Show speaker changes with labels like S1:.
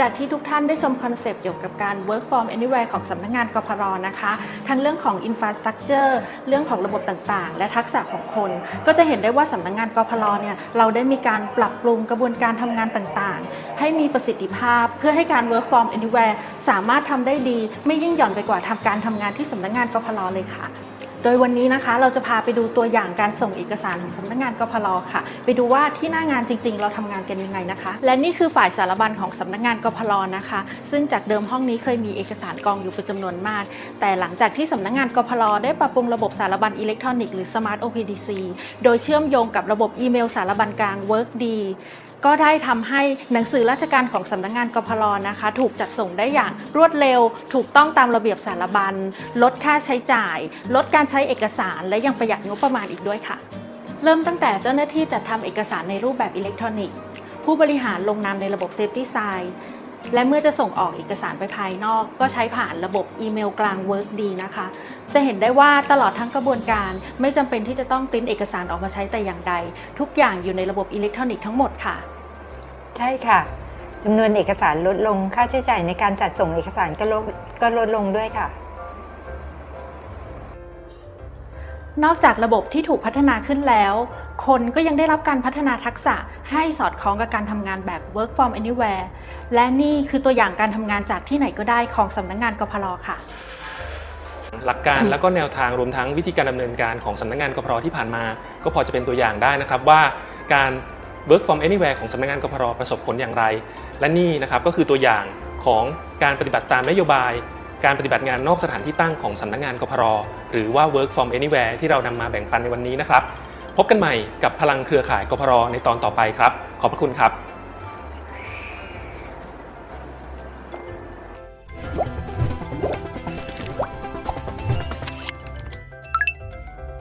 S1: จากที่ทุกท่านได้ชมคอนเซปต์เกี่ยวกับการ work from anywhere ของสำนักงานกพรนะคะ ทั้งเรื่องของ infrastructure เรื่องของระบบต่างๆ และทักษะของคน ก็จะเห็นได้ว่าสำนักงานกพรเนี่ยเราได้มีการปรับปรุงกระบวนการทำงานต่างๆ ให้มีประสิทธิภาพเพื่อให้การ work from anywhere สามารถทำได้ดี ไม่ยิ่งหย่อนไปกว่าทำการทำงานที่สำนักงานกพรเลยค่ะ ดยวันนี้นะคะเราจะพาไปดูตัวอย่างการส่งเอกสารของสำนักงานกพรค่ะ ไปดูว่าที่หน้างานจริง ๆ เราทำงานกันยังไงนะคะ และนี่คือฝ่ายสารบัญของสำนักงานกพรนะคะ ซึ่งจากเดิมห้องนี้เคยมีเอกสารกองอยู่เป็นจำนวนมาก แต่หลังจากที่สำนักงานกพรได้ปรับปรุงระบบสารบัญอิเล็กทรอนิกส์หรือ Smart OPDC โดยเชื่อมโยงกับระบบอีเมลสารบัญกลาง WorkD ก็ได้ทำให้หนังสือราชการของสำนักงานกพรนะคะ ถูกจัดส่งได้อย่างรวดเร็ว ถูกต้องตามระเบียบสารบัญ ลดค่าใช้จ่าย ลดการใช้เอกสาร และยังประหยัดงบประมาณอีกด้วยค่ะ เริ่มตั้งแต่เจ้าหน้าที่จัดทำเอกสารในรูปแบบอิเล็กทรอนิกส์ผู้บริหารลงนามในระบบ Safety Sign และเมื่อจะส่งออกเอกสารไปภายนอก ก็ใช้ผ่านระบบอีเมลกลาง WorkD นะคะ จะเห็นได้ว่าตลอดทั้งกระบวนการไม่จำเป็นที่จะต้องปริ้นเอกสารออกมาใช้แต่อย่างใด ทุกอย่างอยู่ในระบบอิเล็กทรอนิกส์ทั้งหมดค่ะ
S2: ใช่ค่ะจำนวนเอกสารลดลงค่าใช้จ่ายในการจัดส่งเอกสารก็ลดก็ลดลงด้วยค่ะ
S1: นอกจากระบบที่ถูกพัฒนาขึ้นแล้ว คนก็ยังได้รับการพัฒนาทักษะให้สอดคล้องกับการทำงานแบบ work from anywhere และนี่คือตัวอย่างการทำงานจากที่ไหนก็ได้ของสำนักงานกพรค่ะ
S3: หลักการและก็แนวทางรวมทั้งวิธีการดำเนินการของสำนักงานกพรที่ผ่านมา ก็พอจะเป็นตัวอย่างได้นะครับว่าการ work from anywhere ของสำนักงานกพรประสบผลอย่างไร และนี่นะครับก็คือตัวอย่างของการปฏิบัติตามนโยบาย การปฏิบัติงานนอกสถานที่ตั้งของสำนักงานกพรหรือว่า work from anywhere ที่เรานำมาแบ่งปันในวันนี้นะครับ พบกันใหม่กับพลังเครือข่ายกพรในตอนต่อไปครับ ขอบพระคุณครับ